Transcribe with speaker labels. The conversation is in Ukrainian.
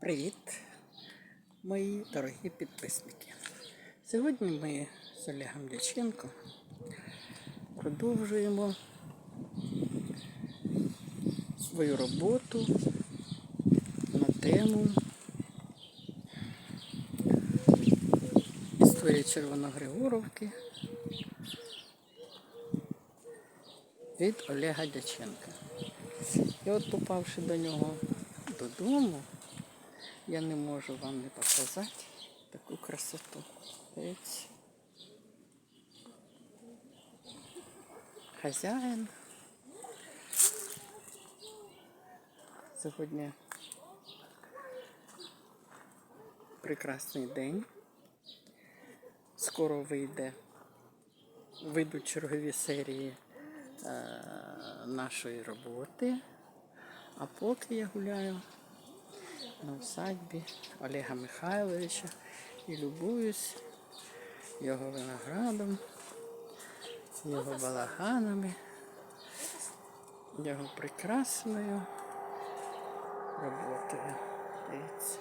Speaker 1: Привіт, мої дорогі підписники. Сьогодні ми з Олегом Дяченко продовжуємо свою роботу на тему історії Червоногригоровки від Олега Дяченка. І от попавши до нього додому, я не можу вам не показати таку красоту. Хазяїн. Сьогодні прекрасний день. Скоро вийде, вийдуть чергові серії е, нашої роботи. А поки я гуляю на усадьбі Олега Михайловича і любуюсь його виноградом, його балаганами, його прекрасною роботою. Дивіться.